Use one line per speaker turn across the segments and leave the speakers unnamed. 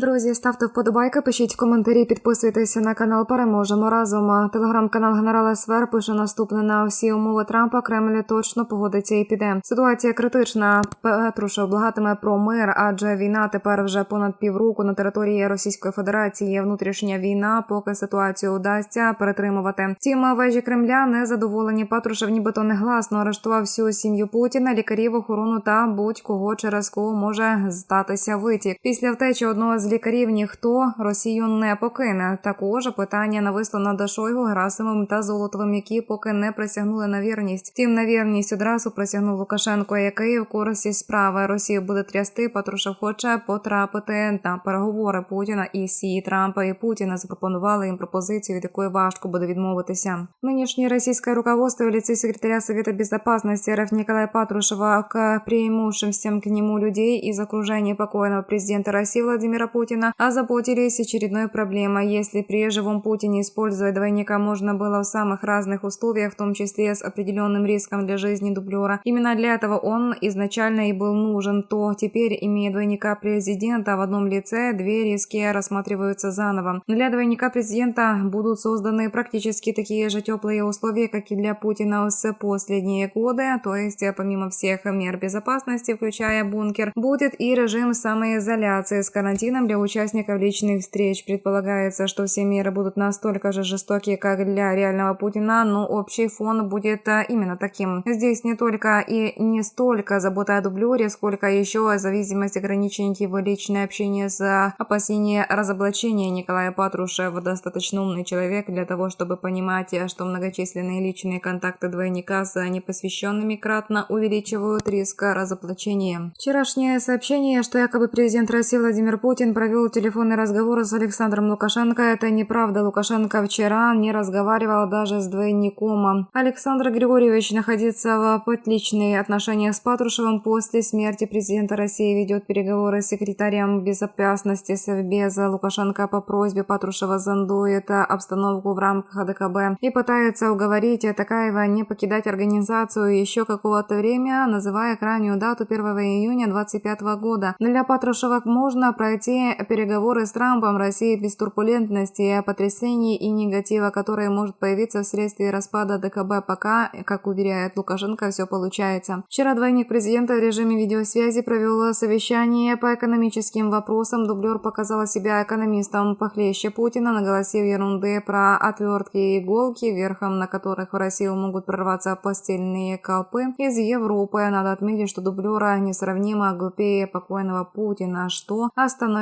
Друзі, ставте вподобайки, пишіть коментарі, підписуйтеся на канал. Переможемо разом. Телеграм-канал генерала СВР пише наступне на всі умови Трампа. Кремль точно погодиться і піде. Ситуація критична. Петрушев благатиме про мир, адже війна тепер вже понад півроку на території Російської Федерації. Є внутрішня війна, поки ситуацію удасться перетримувати. Втім, вежі Кремля не задоволені. Патрушев, нібито негласно арештував всю сім'ю Путіна, лікарів, охорону та будь-кого через кого може статися витік. Після втечі одного з лікарів ніхто Росію не покине. Також питання нависло над Шойгу, Герасимом та Золотовим, які поки не присягнули на вірність. Втім, на вірність одразу присягнув Лукашенко, який в курсі справи Росію буде трясти. Патрушев хоче потрапити на переговори Путіна і Сі Трампа і Путіна запропонували їм пропозицію, від якої важко буде відмовитися. Нынешнее российское руководство в лице секретаря Совета Безопасности РФ Николая Патрушева к приимущимся к нему людей из окружения покойного президента России Владимира Путина озаботились очередной проблемой. Если при живом Путине использовать двойника можно было в самых разных условиях, в том числе с определенным риском для жизни дублера, именно для этого он изначально и был нужен, то теперь, имея двойника президента в одном лице, две риски рассматриваются заново. Для двойника президента будут созданы практически такие же теплые условия, как и для Путина с последние годы, то есть помимо всех мер безопасности, включая бункер, будет и режим самоизоляции с карантином для участников личных встреч. Предполагается, что все меры будут настолько же жестокие, как для реального Путина, но общий фон будет а, именно таким. Здесь не только и не столько забота о дублере, сколько еще зависимость ограничений его личное общение с опасение разоблачения Николая Патрушев достаточно умный человек для того, чтобы понимать, что многочисленные личные контакты двойника с непосвященными кратно увеличивают риск разоблачения. Вчерашнее сообщение, что якобы президент России Владимир Путин провел телефонный разговор с Александром Лукашенко, это неправда. Лукашенко вчера не разговаривал даже с двойником. Александр Григорьевич находится в отличных отношениях с Патрушевым после смерти президента России, ведет переговоры с секретарем безопасности Совбеза Лукашенко по просьбе Патрушева зондует обстановку в рамках АДКБ и пытается уговорить Такаева не покидать организацию еще какого-то время, называя крайнюю дату 1 июня 2025 года. Для Патрушева можно пройти переговоры с Трампом России без турбулентности, потрясений и негатива, которые может появиться вследствие распада ДКБ, пока, как уверяет Лукашенко, все получается. Вчера двойник президента в режиме видеосвязи провел совещание по экономическим вопросам. Дублер показала себя экономистом похлеще Путина, наголосив ерунды про отвертки и иголки, верхом на которых в Россию могут прорваться постельные колпы из Европы. Надо отметить, что дублера несравнимо глупее покойного Путина, что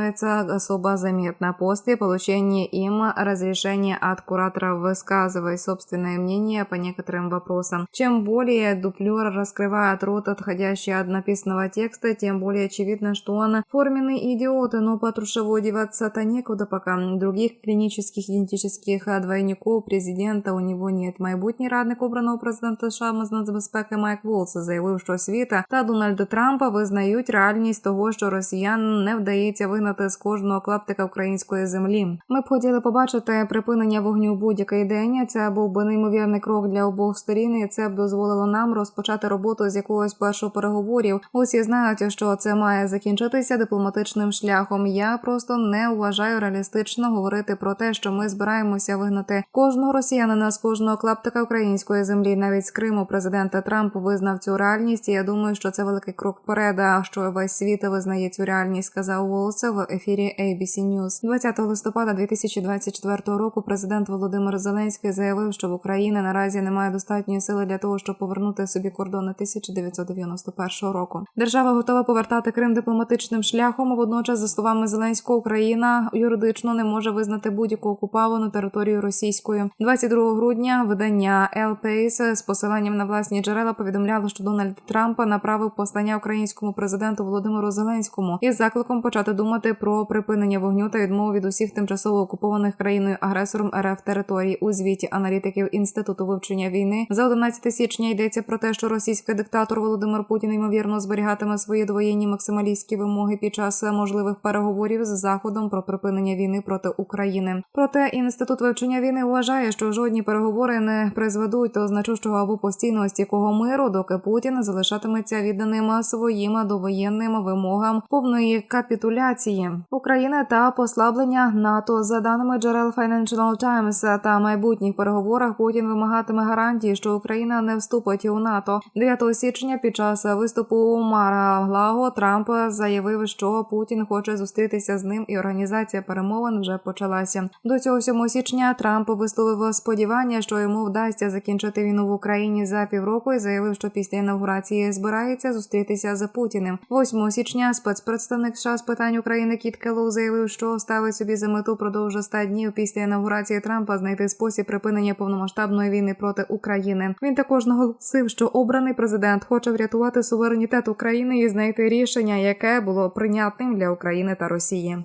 становится особо заметно после получения им разрешения от кураторов высказывать собственное мнение по некоторым вопросам. Чем более дуплер раскрывает рот, отходящий от написанного текста, тем более очевидно, что он форменный идиот, но Патрушеву деваться-то некуда пока. Других клинических идентических двойников президента у него нет. Майбутній радник обраного президента США з нацбезпеки Майк Волц заявив, що світа та Дональда Трампа визнають реальність того, що росіян не вдається вигнати з кожного клаптика української землі. Ми б хотіли побачити припинення вогню будь-який день. Це був би неймовірний крок для обох сторін, і це б дозволило нам розпочати роботу з якогось першого переговорів. Усі знають, що це має закінчитися дипломатичним шляхом. Я просто не вважаю реалістично говорити про те, що ми збираємося вигнати кожного росіянина з кожного клаптика української землі, навіть з Криму. Президента Трамп визнав цю реальність. і Я думаю, що це великий крок вперед, а що весь світ визнає цю реальність, сказав Волс в ефірі ABC News. 20 листопада 2024 року. Президент Володимир Зеленський заявив, що в Україні наразі немає достатньої сили для того, щоб повернути собі кордони 1991 року. Держава готова повертати Крим дипломатичним шляхом. Водночас, за словами Зеленського, Україна юридично не може визнати будь-яку окуповану територію російською. 22 грудня видання El з посиланням на власні джерела повідомляло, що Дональд Трамп направив послання українському президенту Володимиру Зеленському із закликом почати думати про припинення вогню та відмову від усіх тимчасово окупованих країною агресором РФ територій. У звіті аналітиків інституту вивчення війни за 11 січня йдеться про те, що російський диктатор Володимир Путін ймовірно зберігатиме свої двоєнні максималістські вимоги під час можливих переговорів з заходом про припинення війни проти України. Проте інститут вивчення війни вважає, що жодні переговори не призведуть до значущого або постійного стійкого миру, доки Путін залишатиметься відданим своїм довоєнним вимогам повної капітуляції. Росії, України та послаблення НАТО за даними джерел Financial Times та майбутніх переговорах Путін вимагатиме гарантії, що Україна не вступить у НАТО. 9 січня під час виступу у Мара-Глаго Трамп заявив, що Путін хоче зустрітися з ним, і організація перемовин вже почалася. До цього 7 січня Трамп висловив сподівання, що йому вдасться закінчити війну в Україні за півроку, і заявив, що після інаугурації збирається зустрітися з Путіним. 8 січня спецпредставник США з питань України Кіт Келлоу заявив, що ставить собі за мету продовж 100 днів після інаугурації Трампа знайти спосіб припинення повномасштабної війни проти України. Він також наголосив, що обраний президент хоче врятувати суверенітет України і знайти рішення, яке було прийнятним для України та Росії.